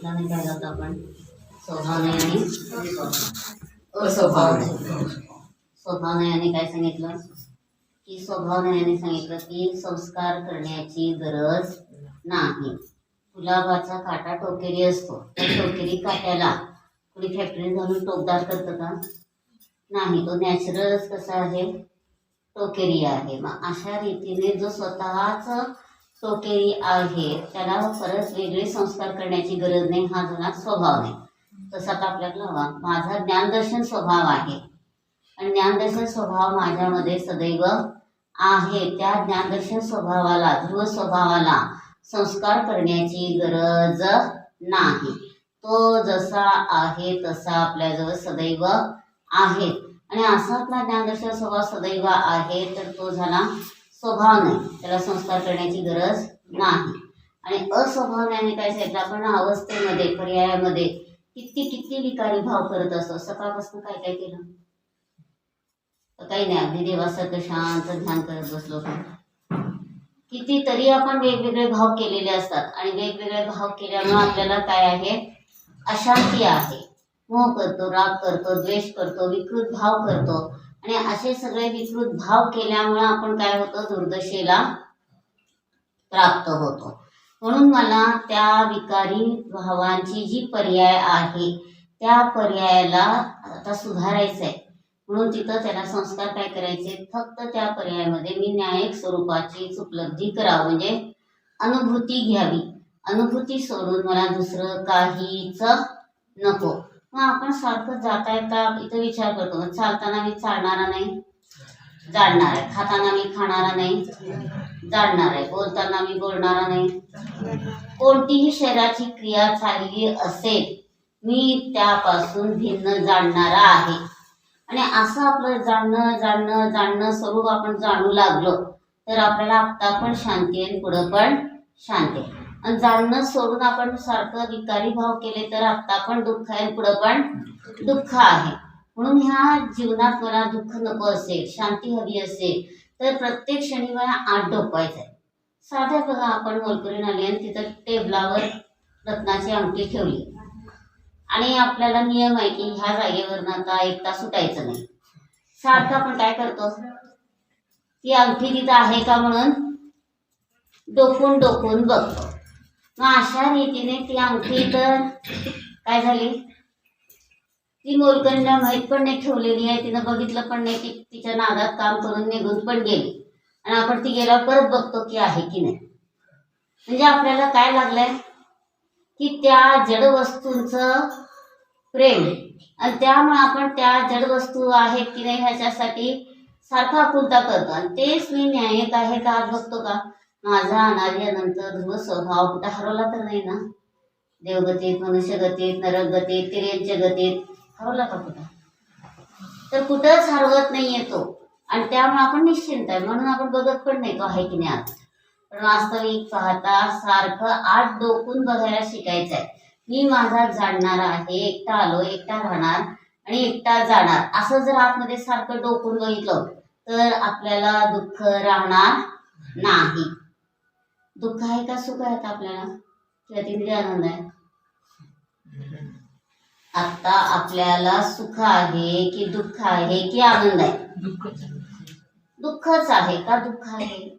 ठिकाणी काय जातो आपण? स्वभावने आणि अस्वभावने स्वभावने याने काय सांगितलं? की स्वभावने याने सांगितलं की संस्कार करण्याची गरज नाही. गुलाबाचा काटा टोकेरी असतो. त्या टोकेरी काट्याला कुणी फॅक्टरी घालून टोकदार करतं का? नाही. तो नॅचरलच कसा आहे? टोकेरी आहे. मग अशा रीतीने जो स्वतःच सोकेरी आहे. त्याला परत वेगळे संस्कार करण्याची गरज नाही. हा जुना स्वभाव नाही. तसा तर आपल्याला हवा माझा ज्ञानदर्शन स्वभाव आहे. आणि ज्ञानदर्शन स्वभाव माझ्यामध्ये सदैव आहे. त्या ज्ञानदर्शन स्वभावाला ध्रुव स्वभावाला संस्कार करण्याची गरज नाही. तो जसा आहे तसा आपल्याजवळ सदैव आहे. आणि असा आपला ज्ञानदर्शन स्वभाव सदैव आहे तर तो झाला स्वभाव नाही. त्याला संस्कार करण्याची गरज नाही. आणि अस्वभावने काय सांगितलं आपण अवस्थेमध्ये पर्यायामध्ये किती किती विकारी भाव करत असतो. सकाळपासून काय काय केलं? काही नाही अगदी देवासारखं शांत ध्यान करत बसलो कितीतरी आपण वेगवेगळे भाव केलेले असतात आणि वेगवेगळे भाव केल्यामुळे आपल्याला काय आहे? अशांती आहे. मोह करतो राग करतो द्वेष करतो विकृत भाव करतो. आणि असे सगळे विकृत भाव केल्यामुळे आपण काय होतो दुर्दशेला प्राप्त होतो. म्हणून मला त्या विकारी भावांची जी पर्याय आहे त्या पर्यायाला आता सुधारायचं आहे म्हणून तिथं त्याला संस्कार काय करायचे? फक्त त्या पर्यायामध्ये मी न्यायिक स्वरूपाचीच उपलब्धी करावं म्हणजे अनुभूती घ्यावी. अनुभूती सोडून मला दुसरं काहीच नको. मग आपण सारखं जाता येता इथं विचार करतो चालताना मी चालणारा नाही जाणणार आहे खाताना मी खाणारा नाही जाणणार आहे बोलताना मी बोलणारा नाही. कोणतीही शरीराची क्रिया चालली असेल मी त्यापासून भिन्न जाणणारा आहे. आणि असं आपलं जाणणं जाणणं जाणणं स्वरूप आपण जाणू लागलो तर आपल्याला आत्ता पण शांती आहे आणि पुढं पण शांती जाणणं सोडून आपण सारखं विकारी भाव केले तर आत्ता पण दुःख आहे पुढं पण दुःख आहे. म्हणून ह्या जीवनात मला दुःख नको असेल शांती हवी असेल तर प्रत्येक क्षणी मला आत डोकवायचं आहे साध्या बघा आपण मोलकरीण आली आणि तिथं टेबलावर रत्नाची अंगठी ठेवली. आणि आपल्याला नियम आहे की ह्या जागेवरनं आता एक तास सुटायचं नाही. सारखं आपण काय करतो? ती अंगठी तिथं आहे का म्हणून डोकून डोकून बघतो. मग अशा रीतीने ती अंगठी तर काय झाली? ती मोलकंडा माहीत पण नाही ठेवलेली आहे. तिनं बघितलं पण नाही. ती तिच्या नादात काम करून निघून पण गेली. आणि आपण ती गेल्यावर परत बघतो की आहे की नाही. म्हणजे आपल्याला काय लागलंय? की त्या जड वस्तूंचं प्रेम. आणि त्यामुळे आपण त्या जड वस्तू आहेत की नाही ह्याच्यासाठी सारखा कुंता करतो. आणि तेच मी न्यायिक आहे का? आज बघतो का? माझा अनादी अनंत ध्रुव स्वभाव कुठं हरवला तर नाही ना? देवगतीत मनुष्यगतीत नरकगतीत तिर्यंच्या गतीत हरवला का कुठं? तर कुठंच हरवत नाही येतो आणि त्यामुळे आपण निश्चिंत आहे. म्हणून आपण बघत पण नाही तो आहे की नाही आज पण वास्तविक पाहता सारखं आत डोकून बघायला शिकायचं आहे. मी माझा जाणणार आहे एकटा आलो एकटा राहणार आणि एकटा जाणार. असं जर आतमध्ये सारखं डोकून बघितलं तर आपल्याला दुःख राहणार नाही. दुःख आहे का सुख आहे आता आपल्याला? किंवा तिथे आनंद आहे. आता आपल्याला सुख आहे की दुःख आहे की आनंद आहे? दुःखच आहे. का? दुःख आहे.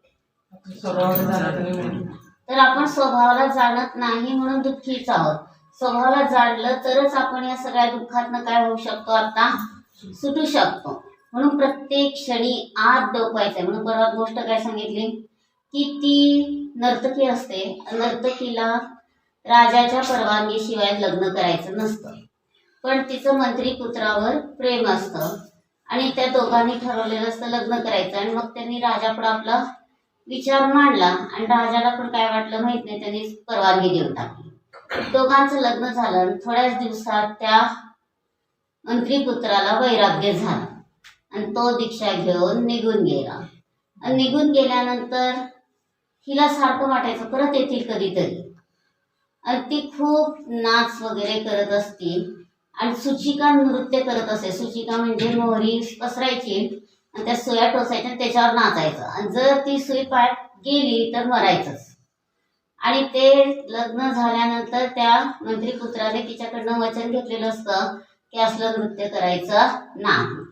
तर आपण स्वभावाला जाणत नाही म्हणून दुःखीच आहोत. स्वभावाला जाणलं तरच आपण या सगळ्या दुःखातनं काय होऊ शकतो? आता सुटू शकतो. म्हणून प्रत्येक क्षणी आत डोकवायचंय म्हणून परवा गोष्ट काय सांगितली? की ती नर्तकी असते नर्तकीला राजाच्या परवानगीशिवाय लग्न करायचं नसतं. पण तिचं मंत्री पुत्रावर प्रेम असतं आणि त्या दोघांनी ठरवलेलं असतं लग्न करायचं आणि मग त्यांनी राजापुढं आपला विचार मांडला आणि राजाला पण काय वाटलं माहीत नाही त्यांनी परवानगी देऊन टाकली. दोघांचं लग्न झालं आणि थोड्याच दिवसात त्या मंत्रीपुत्राला वैराग्य झालं. आणि तो दीक्षा घेऊन निघून गेला. आणि निघून गेल्यानंतर हिला सारखं वाटायचं परत येतील कधीतरी. आणि ती खूप नाच वगैरे करत असती आणि सुचिका नृत्य करत असे. सुचिका म्हणजे मोहरी पसरायची आणि त्या सुया टोचायच्या आणि त्याच्यावर नाचायचं. आणि जर ती सुई पायात गेली तर मरायचंच. आणि ते लग्न झाल्यानंतर त्या मंत्री पुत्राने तिच्याकडनं वचन घेतलेलं असतं की असलं नृत्य करायचं नाही.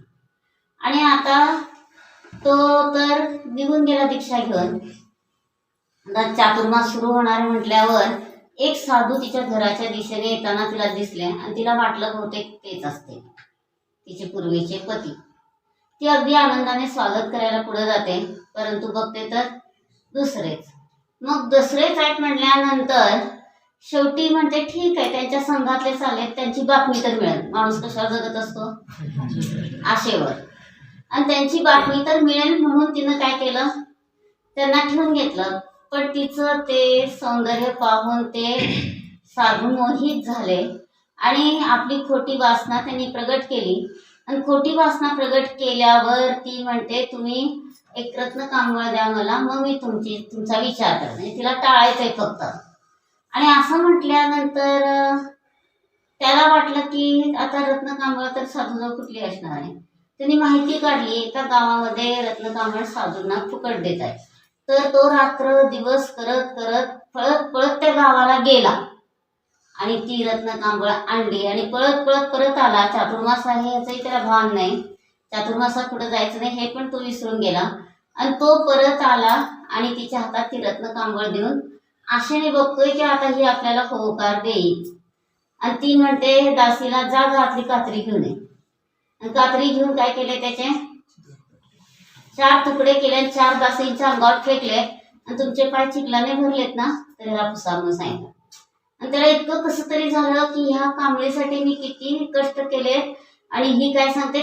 आणि आता तो तर निघून गेला दीक्षा घेऊन. आता चातुर्मास सुरू होणार म्हटल्यावर एक साधू तिच्या घराच्या दिशेने येताना तिला दिसले आणि तिला वाटलं बहुतेक तेच असते. तिचे पूर्वीचे पती. ती अगदी आनंदाने स्वागत करायला पुढे जाते परंतु बघते तर दुसरेच. मग दुसरेच आहेत म्हटल्यानंतर शेवटी म्हणते ठीक आहे त्यांच्या संघातले चाललेत त्यांची बातमी तर मिळेल. माणूस कशावर जगत असतो? आशेवर. आणि त्यांची बातमी तर मिळेल म्हणून तिनं काय केलं? त्यांना ठेवून घेतलं. पण तिचं ते सौंदर्य पाहून ते साधू मोहित झाले. आणि आपली खोटी वासना त्यांनी प्रगट केली. आणि खोटी वासना प्रगट केल्यावर ती म्हणते तुम्ही एक रत्न कांबळ द्या मला मग मी तुमची तुमचा विचार करेन म्हणजे तिला टाळायचंय फक्त. आणि असं म्हटल्यानंतर त्याला वाटलं की आता रत्न कांबळ तर साधूजवळ कुठली असणार आहे? त्यांनी माहिती काढली एका गावामध्ये रत्न कांबळ साधूंना फुकट देत आहे तर तो रात्र दिवस करत करत पळत पळत त्या गावाला गेला. आणि ती रत्न कांबळ आणली आणि पळत पळत परत आला. चातुर्मास आहे याचंही त्याला भान नाही. चातुर्मासात कुठं जायचं नाही हे पण तो विसरून गेला. आणि तो परत आला आणि तिच्या हातात ती रत्न कांबळ देऊन आशेने बघतोय की आता ही आपल्याला होकार देईल. आणि ती म्हणते दासीला जा घातली कात्री घेऊन ये. आणि कात्री घेऊन काय केले त्याचे? चार तुकडे केले आणि चार दासींच्या अंगावर फेकले आणि तुमचे पाय चिखलाने भरलेत ना? तर ह्याला पुसा सांगितलं. आणि त्याला इतकं कसं तरी झालं की ह्या कांबळीसाठी मी किती कष्ट केले. आणि ही काय सांगते?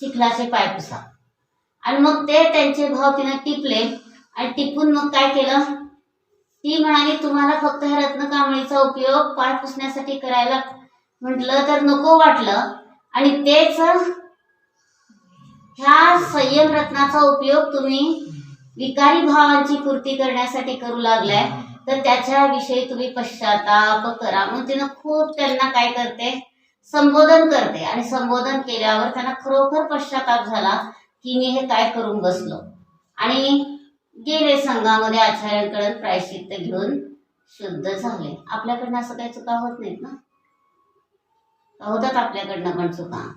चिखलाचे पाय पुसा. आणि मग ते त्यांचे भाव तिनं टिपले. आणि टिपून मग काय केलं? ती म्हणाली तुम्हाला फक्त ह्या रत्न कांबळीचा उपयोग पाय पुसण्यासाठी करायला म्हटलं तर नको वाटलं. आणि तेच ह्या संयम रत्नाचा उपयोग तुम्ही विकारी भावांची पूर्ती करण्यासाठी करू लागलाय. तर त्याच्याविषयी तुम्ही पश्चाताप करा. मग तिनं खूप त्यांना काय करते? संबोधन करते. आणि संबोधन केल्यावर त्यांना खरोखर पश्चाताप झाला की मी हे काय करून बसलो? आणि गेले संघामध्ये आचार्यांकडे प्रायश्चित्त घेऊन शुद्ध झाले. आपल्याकडनं असं काही चुका होत नाहीत ना? होतात आपल्याकडनं पण चुका?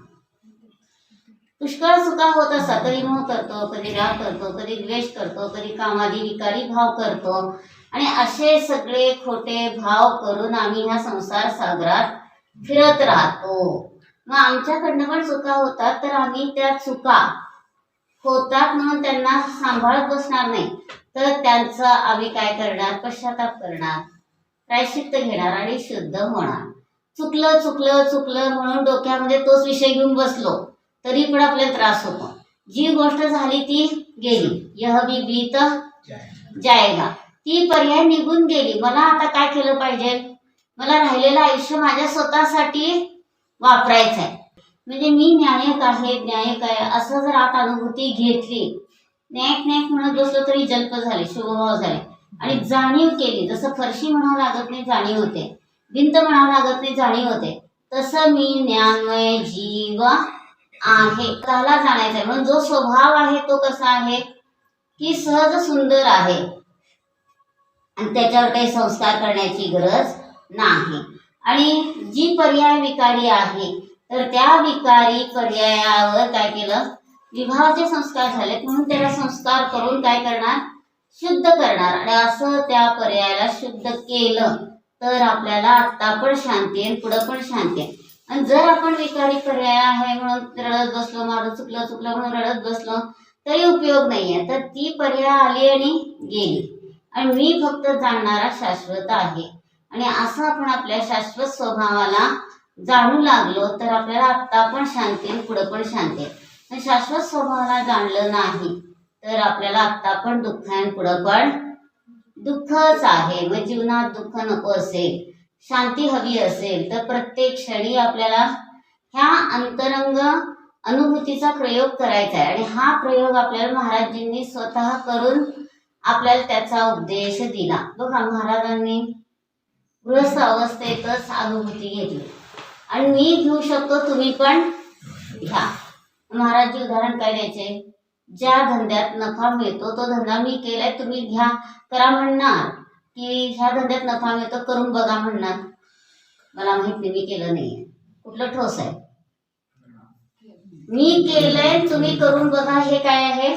पुष्कळ चुका होत असतात. कधी मोह करतो कधी राग करतो कधी द्वेष करतो कधी कामादी विकारी भाव करतो. आणि असे सगळे खोटे भाव करून आम्ही ह्या संसार सागरात फिरत राहतो. मग आमच्याकडनं पण चुका होतात तर आम्ही त्या चुका होतात म्हणून त्यांना सांभाळत बसणार नाही. तर त्यांचं आम्ही काय करणार? पश्चाताप करणार. प्रायश्चित्त घेणार आणि शुद्ध होणार. चुकलं चुकलं चुकलं म्हणून डोक्यामध्ये तोच विषय घेऊन बसलो. तरी पण आपल्याला त्रास होतो. जी गोष्ट झाली ती गेली. यह बी बीत जायगा. ती पर्याय निघून गेली. मला आता काय केलं पाहिजे? मला राहिलेलं आयुष्य माझ्या स्वतःसाठी वापरायचं आहे म्हणजे मी न्यायक आहे न्यायक आहे असं जर आता अनुभूती घेतली न्यायक न्यायक म्हणत बसलो तरी जल्प झाले शुभभाव झाले. आणि जाणीव केली जसं फरशी म्हणावं लागत नाही जाणीव होते. भिंत म्हणावं लागत नाही जाणीव होते. तसं मी ज्ञानमय जीव आहे. त्याला जाणायचं आहे म्हणून जो स्वभाव आहे तो कसा आहे? की सहज सुंदर आहे. आणि त्याच्यावर काही संस्कार करण्याची गरज नाही. आणि जी पर्याय विकारी आहे तर त्या विकारी पर्यायावर काय केलं? विवाहाचे संस्कार झालेत म्हणून त्याला संस्कार करून काय करणार? शुद्ध करणार. आणि असं त्या पर्यायाला शुद्ध केलं तर आपल्याला आत्ता पण शांती आहे पुढं पण शांती आहे आणि जर आपण विकारी पर्याय आहे म्हणून रडत बसलो माझं चुकलं चुकलं म्हणून रडत बसलो तरी उपयोग नाही आहे तर ती पर्याय आली आणि गेली. आणि मी फक्त जाणणारा शाश्वत आहे. आणि असं आपण आपल्या शाश्वत स्वभावाला जाणू लागलो तर आपल्याला आत्ता पण शांती आणि पुढं पण शांती शाश्वत स्वभावाला जाणलं नाही तर आपल्याला आत्ता पण दुःख आहे आणि पुढं पण दुःखच आहे. मग जीवनात दुःख नको असेल शांती हवी असेल तर प्रत्येक क्षणी आपल्याला ह्या अंतरंग अनुभूतीचा प्रयोग करायचा आहे. आणि हा प्रयोग आपल्याला महाराजांनी स्वतः करून आपल्याला त्याचा उपदेश दिला. बघा महाराजांनी गृहस्थ अवस्थेतच अनुभूती घेतली. आणि मी घेऊ शकतो तुम्ही पण घ्या. महाराजजी उदाहरण काय द्यायचे? ज्या धंद्यात नफा मिळतो तो धंदा मी केलाय तुम्ही घ्या. करा म्हणणार. की ह्या धंद्यात नफा मिळतो करून बघा म्हणणार. मला माहीत नाही मी केलं नाही कुठलं ठोस आहे? मी केलंय तुम्ही करून बघा हे काय आहे?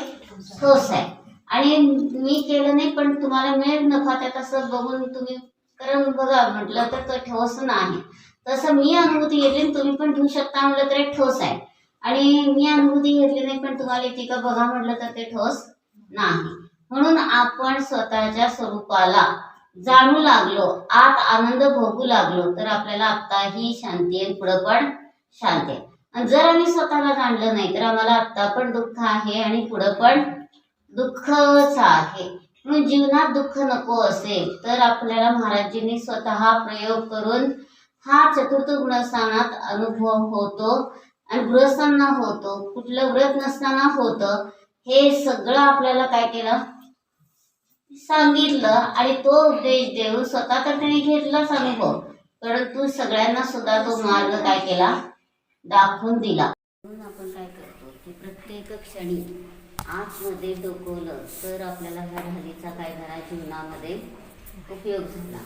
ठोस आहे. आणि मी केलं नाही पण तुम्हाला मिळेल नफा त्यात असं बघून तुम्ही करून बघा. म्हटलं तर तो ठोस नाही. तसं मी अनुभूती घेतली तुम्ही पण घेऊ शकता म्हटलं तर एक ठोस आहे. आणि मी अनुभूती घेतली नाही पण तुम्हाला येते का बघा म्हटलं तर ते ठोस नाही. म्हणून आपण स्वतःच्या स्वरूपाला जाणू लागलो आत आनंद भोगू लागलो तर आपल्याला आत्ताही शांती आहे पुढं पण शांती आहे आणि जर आम्ही स्वतःला जाणलं नाही तर आम्हाला आत्ता पण दुःख आहे आणि पुढं पण दुःखच आहे. म्हणून जीवनात दुःख नको असेल तर आपल्याला महाराजींनी स्वतः प्रयोग करून हा चतुर्थ गुणस्थानात अनुभव होतो आणि गृहस्थांना होतो. कुठलं व्रत नसताना होतं. हे सगळं आपल्याला काय केलं? सांगितलं आणि तो उपदेश देऊन स्वतः तर त्याने घेतलाच अनुभव. परंतु सगळ्यांना सुद्धा तो मार्ग काय केला? दाखवून दिला. म्हणून आपण काय करतो की प्रत्येक क्षणी आतमध्ये डोकवलं तर आपल्याला ह्या ढालीचा काय झाला? जीवनामध्ये उपयोग झाला.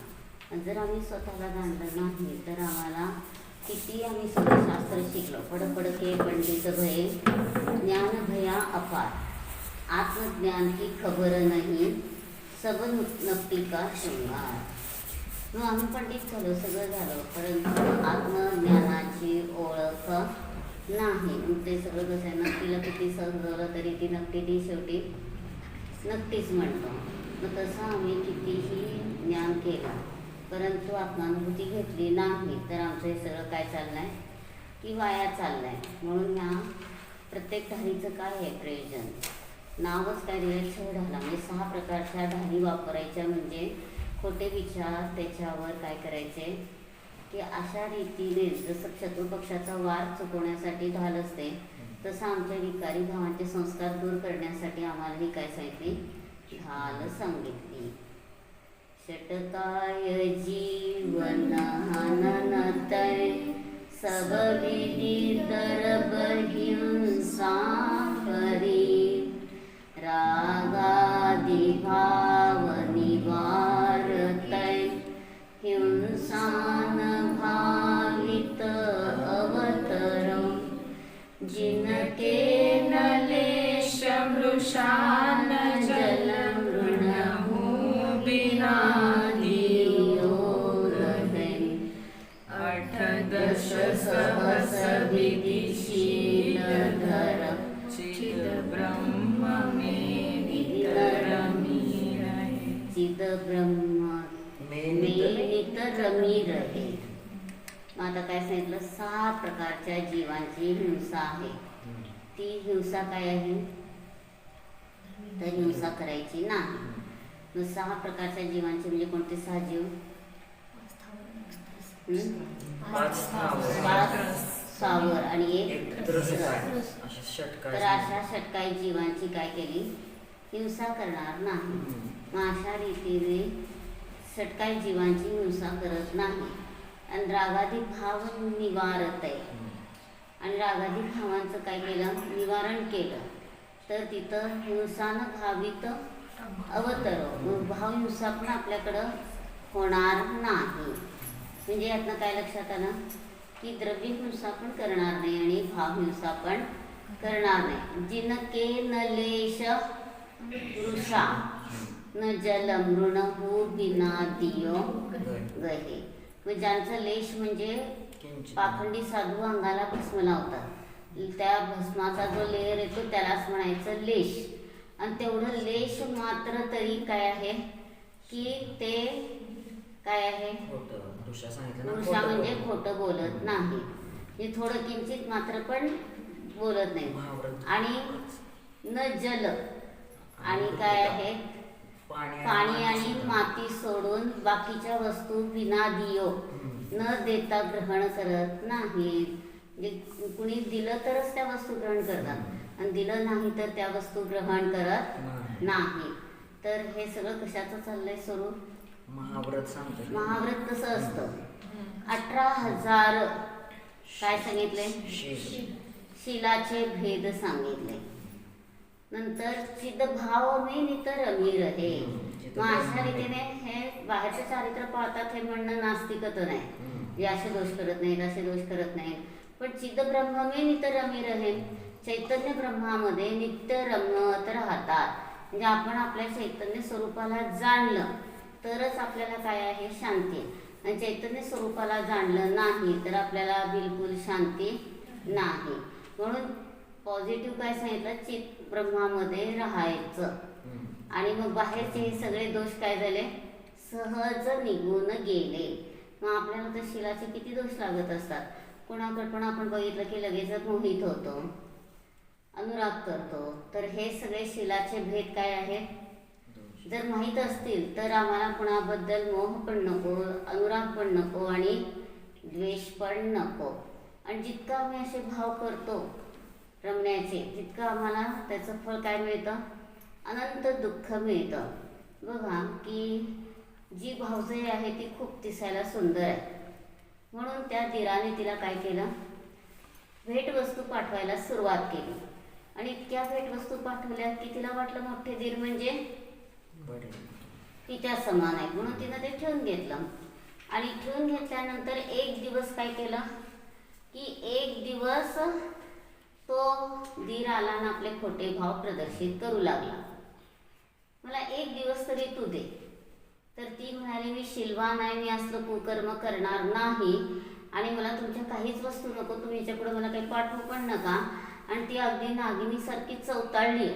आणि जर आम्ही स्वतःला जाणलं नाही तर आम्हाला किती आम्ही सगळं शास्त्र शिकलो. पडपडके पंडित भये ज्ञान भया अपार. आत्मज्ञान की खबर नाही. सबन नक्ती का? शृंगार मग आम्ही पंडित झालो सगळं झालं. परंतु आत्मज्ञानाची ओळख नाही. मग ते सगळं कसं आहे नक्कीला किती समजवलं तरी ती नक्की ती शेवटी नक्कीच म्हणतो. मग तसं आम्ही कितीही ज्ञान केलं परंतु आत्मानुभूती घेतली नाही तर आमचं हे सगळं काय चाललं आहे की वाया चाललं आहे म्हणून ह्या प्रत्येक धारीचं काय आहे प्रयोजन? नावच काय दिलं छळ ढाला म्हणजे सहा प्रकारच्या ढाली वापरायच्या. म्हणजे खोटे विचार त्याच्यावर काय करायचे? की अशा रीतीने जसं शत्रुपक्षाचा वार चुकवण्यासाठी ढाल असते तसं आमच्या विकारी भावांचे संस्कार दूर करण्यासाठी आम्हाला ही काय सांगितली ढाल सांगितली. षटकाय जीवन हननतय सब विधि दरब हिंसा करी. रागादि प्रकारच्या जीवांची हिंसा आहे. ती हिंसा काय आहे? तर हिंसा करायची नाही. मग सहा प्रकारच्या जीवांची म्हणजे कोणते? सहा जीव? सावर आणि एक. तर अशा षटकाई जीवांची काय केली? हिंसा करणार नाही. मग अशा रीतीने षटकाई जीवांची हिंसा करत नाही. आणि रागादी भाव निवारत आहे आणि रागादी भावांचं काय केलं? निवारण केलं. तर तिथं हिंसानं भावित अवतर भाव हिंसा पण आपल्याकडं होणार नाही. म्हणजे यातनं काय लक्षात आलं? की द्रव्य हिंसा पण करणार नाही आणि भाव हिंसा पण करणार नाही. जिनके न लेश वृषा न जल मृण हो बिना दियो गहे. मग ज्यांचं लेश म्हणजे पाखंडी साधू अंगाला भस्म लावतात. त्या भस्माचा जो लेअर येतो त्यालाच म्हणायचं लेश. आणि तेवढं लेश मात्र तरी काय आहे? की ते काय आहे? वृषा म्हणजे खोटं बोलत नाही. म्हणजे थोडं किंचित मात्र पण बोलत नाही. आणि न जल. आणि काय आहे? पाणी आणि माती सोडून. बाकीच्या वस्तू बिना दियो. न देता ग्रहण करत नाहीत. म्हणजे कुणी दिलं तरच त्या वस्तू ग्रहण करतात. आणि दिलं नाही तर त्या वस्तू ग्रहण करत नाही. तर हे सगळं कशाचं चाललंय स्वरूप? महाव्रत सांगतो महाव्रत कसं असतं. अठरा हजार काय सांगितले शील शिलाचे भेद सांगितले. नंतर चिदभाव मे नितर अमीर हे मग अशा रीतीने हे बाहेरचं चारित्र्य पाळतात हे म्हणणं नास्तिकत नाही. जे असे दोष करत नाहीत असे दोष करत नाहीत. पण चिद ब्रह्म मे नित्य रमी रहे चैतन्य ब्रह्मामध्ये नित्य रमत राहतात. म्हणजे आपण आपल्या चैतन्य स्वरूपाला जाणलं तरच आपल्याला काय आहे? शांती. आणि चैतन्य स्वरूपाला जाणलं नाही तर आपल्याला बिलकुल शांती नाही. म्हणून पॉझिटिव्ह काय सांगितलं? चित ब्रह्मामध्ये राहायचं. आणि मग बाहेरचे हे सगळे दोष काय झाले? सहज निघून गेले. मग आपल्याला तर शिलाचे किती दोष लागत असतात? कोणाकडे पण आपण बघितलं की लगेचच मोहित होतो. अनुराग करतो. तर हे सगळे शिलाचे भेद काय आहेत? जर माहीत असतील तर आम्हाला कुणाबद्दल मोह पण नको अनुराग पण नको आणि द्वेष पण नको. आणि जितकं आम्ही असे भाव करतो रमण्याचे. तितकं आम्हाला त्याचं फळ काय मिळतं? अनंत दुःख मिळतं. बघा की जी भावजई आहे ती खूप दिसायला सुंदर आहे. म्हणून त्या दिराने तिला काय केलं? भेटवस्तू पाठवायला सुरुवात केली. आणि इतक्या भेटवस्तू पाठवल्या की तिला वाटलं मोठे दीर म्हणजे तिच्या समान आहे. म्हणून तिनं ते ठेवून घेतलं. आणि ठेवून घेतल्यानंतर एक दिवस काय केलं? की एक दिवस तो दीर आला आणि आपले खोटे भाव प्रदर्शित करू लागला. मला एक दिवस तरी तू दे. तर ती म्हणाली मी शिलवान आहे मी असलं कुकर्म करणार नाही. आणि मला तुमच्या काहीच वस्तू नको तुम्ही याच्यापुढे मला काही पाठवू पण नका. आणि ती अगदी नागिनीसारखी चवताळली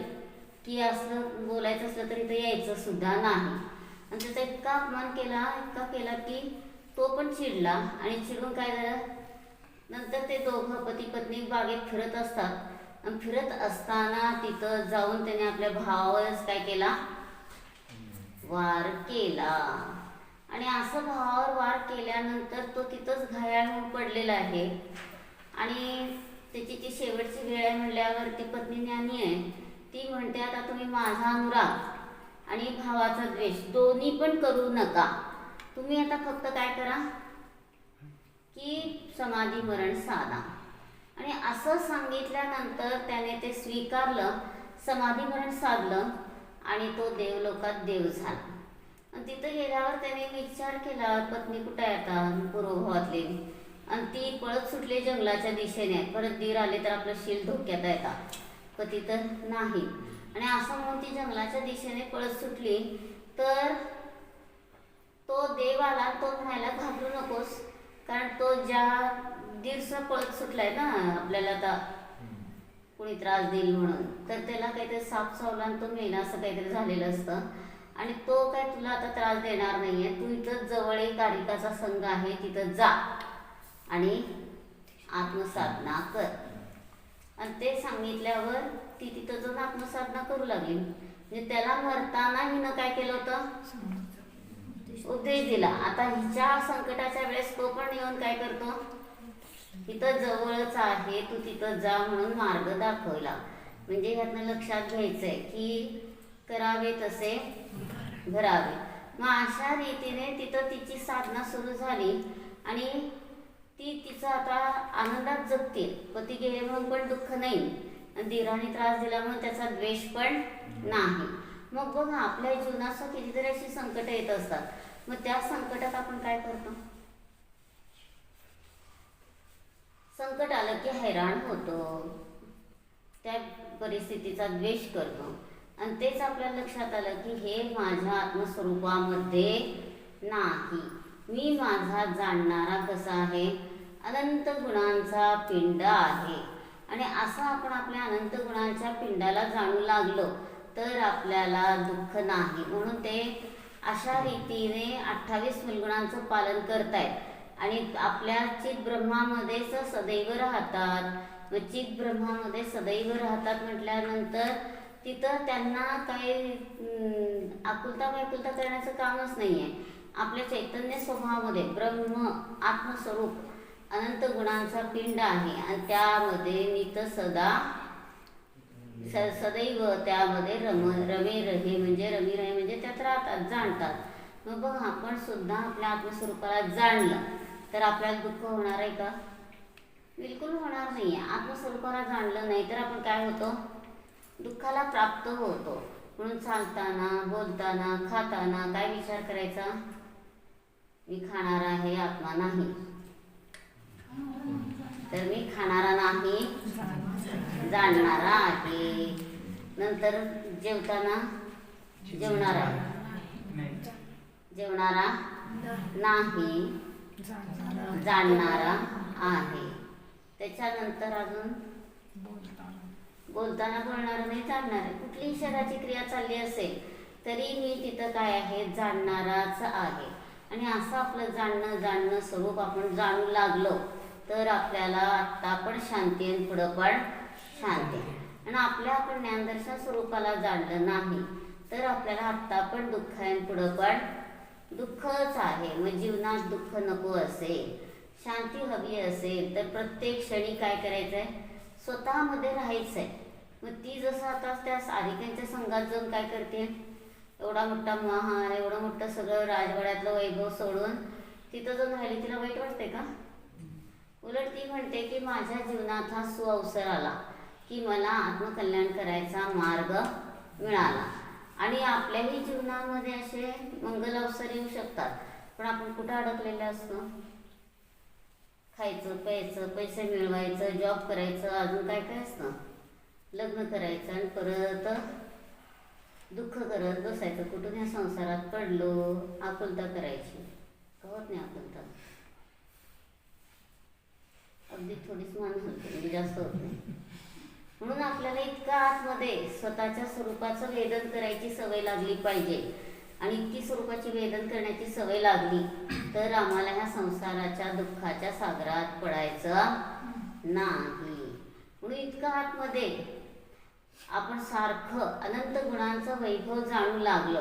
की असलं बोलायचं असलं तरी ते यायचं सुद्धा नाही. आणि त्याचा इतका अपमान केला इतका केला की तो पण चिडला. आणि चिडून काय झालं? नंतर ते दोघं पती पत्नी बागेत फिरत असतात. आणि फिरत असताना तिथं जाऊन त्याने आपल्या भावावरच काय केला? वार केला. आणि असं भावावर वार केल्यानंतर तो तिथंच घायाळ होऊन पडलेला आहे. आणि त्याची ती शेवटची वेळ आहे म्हणल्यावर ती पत्नी ज्ञानी आहे ती म्हणते आता तुम्ही माझा अनुराग आणि भावाचा द्वेष दोन्ही पण करू नका. तुम्ही आता फक्त काय करा? की समाधी मरण साधा. आणि असं सांगितल्यानंतर त्याने ते स्वीकारलं समाधी मरण साधलं आणि तो देवलोकात देव झाला. आणि तिथं गेल्यावर त्याने विचार केला पत्नी कुठे आहे आता? पूर्वभावातली आणि ती पळत सुटली जंगलाच्या दिशेने. परत दीर आले तर आपलं शील धोक्यात येतात पण तिथं नाही. आणि असं म्हणून ती जंगलाच्या दिशेने पळत सुटली. तर तो देव आला तो म्हणायला घाबरू नकोस. कारण तो ज्या दिवसा पळत सुटलाय ना आपल्याला आता कोणी त्रास देईल म्हणून तर त्याला काहीतरी साप चावला आणि तो मेला असं काहीतरी झालेलं असतं. आणि तो काय तुला आता त्रास देणार नाहीये. तू इथं जवळ एक कारिकाचा संघ आहे तिथं जा. आणि आत्मसाधना कर. आणि ते सांगितल्यावर ती तिथं जाऊन आत्मसाधना करू लागली. म्हणजे त्याला मरताना हिनं काय केलं होतं? उपदेश दिला. आता हिच्या संकटाच्या वेळेस तो पण येऊन काय करतो? तिथं जवळच आहे तू तिथं जा म्हणून मार्ग दाखवला. म्हणजे ह्यातनं लक्षात घ्यायचंय की करावे तसे भरावे. मग अशा रीतीने तिथं तिची साधना सुरू झाली आणि ती तिचं आता आनंदात जगते. पती गेले म्हणून पण दुःख नाही. आणि धीराने त्रास म्हणून त्याचा द्वेष पण नाही. मग बघा आपल्या जीवनात कितीतरी अशी संकट येत असतात. मग त्या संकटात आपण काय करतो? संकट आलं की हैराण होतो. त्या परिस्थितीचा द्वेष करतो. आणि तेच आपल्या लक्षात आलं की हे माझ्या आत्मस्वरूपामध्ये नाही. मी माझा जाणणारा कसा आहे? अनंत गुणांचा पिंड आहे. आणि असं आपण आपल्या अनंत गुणांच्या पिंडाला जाणू लागलो तर आपल्याला दुःख नाही. म्हणून ते अशा रीतीने अठ्ठावीस मुलगुणांचं पालन करतायत. आणि आपल्या चित ब्रह्मामध्येच सदैव राहतात. व चित ब्रह्मामध्ये सदैव राहतात म्हटल्यानंतर तिथं त्यांना काही आकुलता व्याकुलता करण्याचं कामच नाही आहे आपल्या चैतन्य स्वभावामध्ये ब्रह्म आत्मस्वरूप अनंत गुणांचा पिंड आहे. आणि त्यामध्ये नित सदा स सदैव त्यामध्ये रम रमे रहे म्हणजे रमी रहे म्हणजे त्यात राहतात जाणतात. मग बघ आपण सुद्धा आपल्या आत्मस्वरूपाला जाणलं तर आपल्याला दुःख होणार आहे का? बिलकुल होणार नाही आहे आत्मस्वरूपाला जाणलं नाही तर आपण काय होतो? दुःखाला प्राप्त होतो. म्हणून चालताना बोलताना खाताना काय विचार करायचा? मी खाणार आहे आत्मा नाही तर मी खाणारा नाही जाणणारा आहे नंतर जेवताना जेवणारा जेवणारा नाही. जाणणारा आहे. त्याच्यानंतर अजून? बोलताना बोलणार नाही जाणणार आहे. कुठलीही शरीराची क्रिया चालली असेल तरी मी तिथं काय आहे? जाणणाराच आहे. आणि असं आपलं जाणणं जाणणं स्वरूप आपण जाणू लागलो तर आपल्याला आत्ता पण शांती आणि पुढं पण शांती आणि आपल्या आपण ज्ञानदर्शन स्वरूपाला जाणलं नाही तर आपल्याला आत्ता पण दुःख आहे पुढं पण दुःखच आहे. मग जीवनात दुःख नको असेल शांती हवी असेल तर प्रत्येक क्षणी काय करायचं आहे स्वतःमध्ये राहायचं आहे मग ती जसं आता त्या सारिकांच्या संघात जाऊन काय करते? एवढा मोठा महार एवढं मोठं सगळं राजवाड्यातलं वैभव सोडून तिथं जाऊन राहिली तिला वाईट वाटते का? उलट ती म्हणते की माझ्या जीवनात हा सुअवसर आला. की मला आत्मकल्याण करायचा मार्ग मिळाला. आणि आपल्याही जीवनामध्ये असे मंगल अवसर येऊ शकतात. पण आपण कुठं अडकलेले असतो? खायचं प्यायचं पैसे मिळवायचं जॉब करायचं अजून काय काय असतं? लग्न करायचं आणि परत दुःख करत बसायचं. कुठून या संसारात पडलो? आकुलता करायची. होत नाही आकुलता. अगदी थोडीच मान होते म्हणजे जास्त होत नाही. म्हणून आपल्याला इतका आतमध्ये स्वतःच्या स्वरूपाचं वेदन करायची सवय लागली पाहिजे. आणि इतकी स्वरूपाची वेदन करण्याची सवय लागली तर आम्हाला ह्या संसाराच्या दुःखाच्या सागरात पडायचं नाही. म्हणून इतकं आतमध्ये आपण सारखं अनंत गुणांचं वैभव जाणू लागलो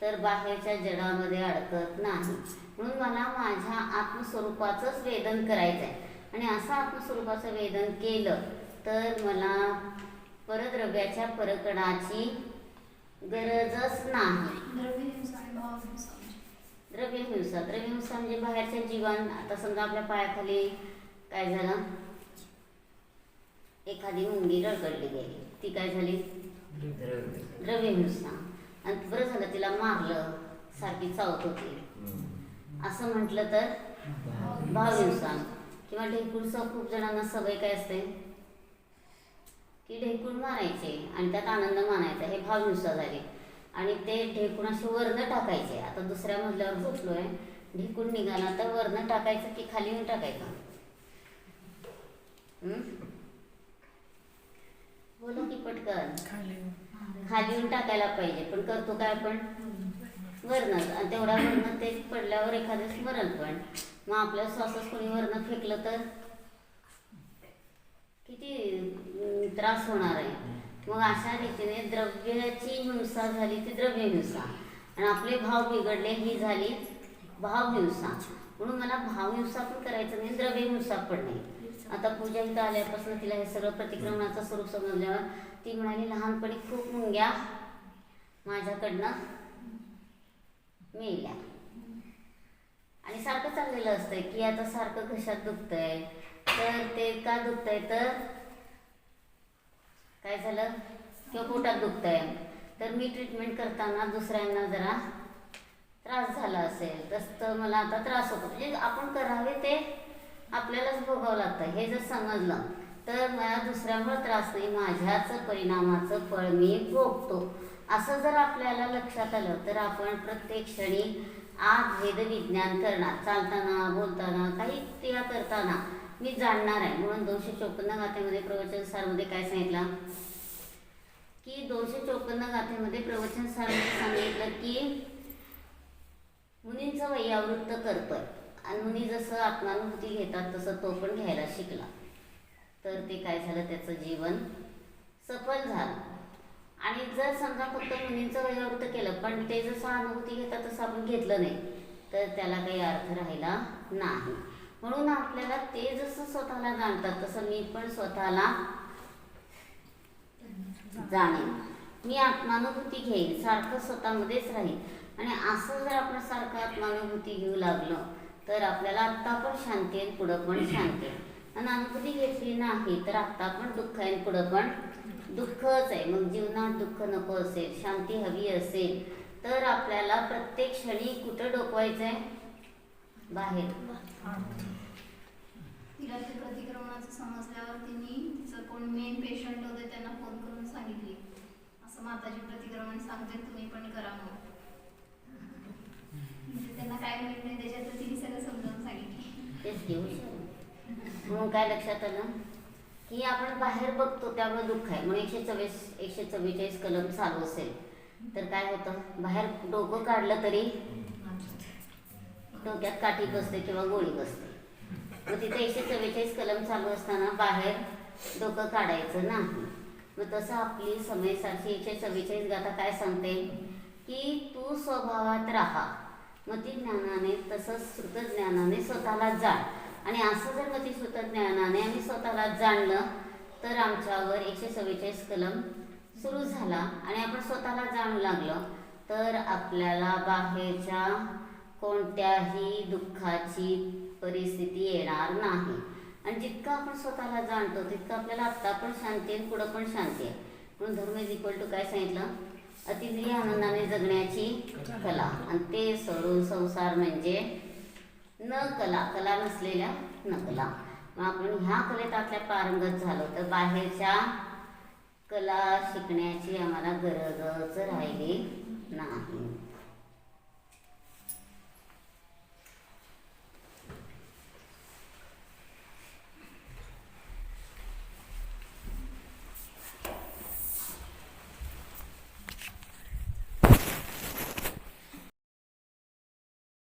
तर बाहेरच्या जगामध्ये अडकत नाही. म्हणून मला माझ्या आत्मस्वरूपाचंच वेदन करायचं आहे आणि असं आत्मस्वरूपाचं वेदन केलं तर मला परद्रव्याच्या परकणाची गरजच नाही. द्रव्यहिंसा द्रव्यहिंसा म्हणजे बाहेरच्या जीवन. आता समजा आपल्या पायाखाली काय झालं? एखादी मुंगी रळकडली गेली. ती काय झाली? द्रव्यहिंसा. आणि बरं झालं तिला मारलं सारखी चावत होती. असं म्हटलं तर? भावहिंसा. किंवा ढेकूळचं खूप जणांना सवय काय असते? की ढेकूळ मारायचे आणि त्यात आनंद मानायचा हे भावहिंसा झाली. आणि ते ढेकूण असे वरनं टाकायचे. आता दुसऱ्या मजल्यावर झोपलोय. ढेकूण निघाला तर वरनं टाकायचं की खाली येऊन टाकायचं? बोला की पटकन. खाली येऊन. टाकायला पाहिजे पण करतो काय आपण? वरनच आणि तेवढ्या वरनं ते पडल्यावर एखादं स्मरण पण. मग आपल्या श्वासच कोणी वरनं फेकलं तर? किती त्रास होणार आहे. मग अशा रीतीने द्रव्याची हिंसा झाली ती द्रव्य हिंसा. आणि आपले भाव बिघडले ही झाली भाव हिंसा. म्हणून मला भाव हिंसा पण करायचं नाही द्रव्य हिंसा पण नाही. आता पूजा इथं आल्यापासून तिला हे सगळं प्रतिक्रमणाचं स्वरूप समजल्यावर ती म्हणाली लहानपणी खूप मुंग्या माझ्याकडनं मेल्या. आणि सारखं चाललेलं असतंय की आता सारखं घशात दुखतंय? तर ते का दुखतंय तर? काय झालं? किंवा पोटात दुखतंय? तर मी ट्रीटमेंट करताना दुसऱ्यांना जरा त्रास झाला असेल. तसं मला आता त्रास होतो. म्हणजे आपण करावे ते आपल्यालाच भोगावं लागतं. हे जर समजलं तर मला दुसऱ्यामुळे त्रास नाही माझ्याच परिणामाचं फळ मी भोगतो. असं जर आपल्याला लक्षात आलं तर आपण प्रत्येक क्षणी आज वेदविज्ञान करणार. चालताना बोलताना काही क्रिया करताना मी जाणणार आहे. म्हणून दोनशे चोपन्न गाथेमध्ये प्रवचन सारमध्ये काय सांगितलं? की दोनशे चोपन्न गाथेमध्ये प्रवचन सारमध्ये सांगितलं की मुनींचं वैयावृत्त करतोय आणि मुनी जसं आत्मानुभूती घेतात तसं तो पण घ्यायला शिकला. तर ते काय झालं? त्याचं जीवन सफल झालं. आणि जर समजा फक्त मुनींचं वैयावृत्त केलं पण ते जसं अनुभूती घेतात तसं आपण घेतलं नाही तर त्याला काही अर्थ राहिला नाही. म्हणून आपल्याला ते जसं स्वतःला जाणतात तसं मी पण स्वतःला जाणेन. मी आत्मानुभूती घेईन सारखं स्वतःमध्येच राहील आणि असं जर आपण सारखं आत्मानुभूती घेऊ लागलो तर आपल्याला आत्ता पण शांती आहे पुढं पण शांती. आहे आणि अनुभूती घेतली नाही तर आत्ता पण दुःख आहे पुढं पण दुःखच आहे. मग जीवनात दुःख नको असेल शांती हवी असेल तर आपल्याला प्रत्येक क्षणी कुठं डोकवायचं आहे बाहेर. तिला ते प्रतिक्रमणाचं समजल्यावर तिने तिचं कोण मेन पेशंट होते त्यांना फोन करून सांगितली. असं माताजी प्रतिक्रमण सांगते तुम्ही पण करा मग म्हणजे त्यांना काय माहीत नाही त्याच्यात तिने सगळं समजावून सांगितले. तेच घेऊ म्हणून काय लक्षात आलं? की आपण बाहेर बघतो त्यामुळे दुःख आहे. म्हणून एकशे चव्वीस एकशे चव्वेचाळीस कलम चालू असेल. तर काय होतं? बाहेर डोकं काढलं तरी डोक्यात काठी बसते किंवा गोळी बसते. मग तिथे एकशे चव्वेचाळीस कलम चालू असताना बाहेर डोकं काढायचं नाही. मग तसं आपली समयसारखी एकशे चव्वेचाळीस गाथा काय सांगते? की तू स्वभावात राहा. मग ती ज्ञानाने तसंच श्रुतज्ञानाने स्वतःला जाण. आणि असं जर मग ती श्रुतज्ञानाने आम्ही स्वतःला जाणलं तर आमच्यावर एकशे चव्वेचाळीस कलम सुरू झाला. आणि आपण स्वतःला जाणू लागलं तर आपल्याला बाहेरच्या कोणत्याही दुःखाची परिस्थिती येणार नाही. आणि जितकं आपण स्वतःला जाणतो तितकं आपल्याला आत्ता पण शांती आहे पुढं पण शांती आहे. म्हणून धर्म इज इक्वल टू काय सांगितलं? अतिथी आनंदाने जगण्याची कला. आणि ते सोडून संसार म्हणजे न कला कला नसलेल्या न कला. मग आपण ह्या कलेत आपल्या पारंगत झालो तर बाहेरच्या कला शिकण्याची आम्हाला गरजच राहिली नाही.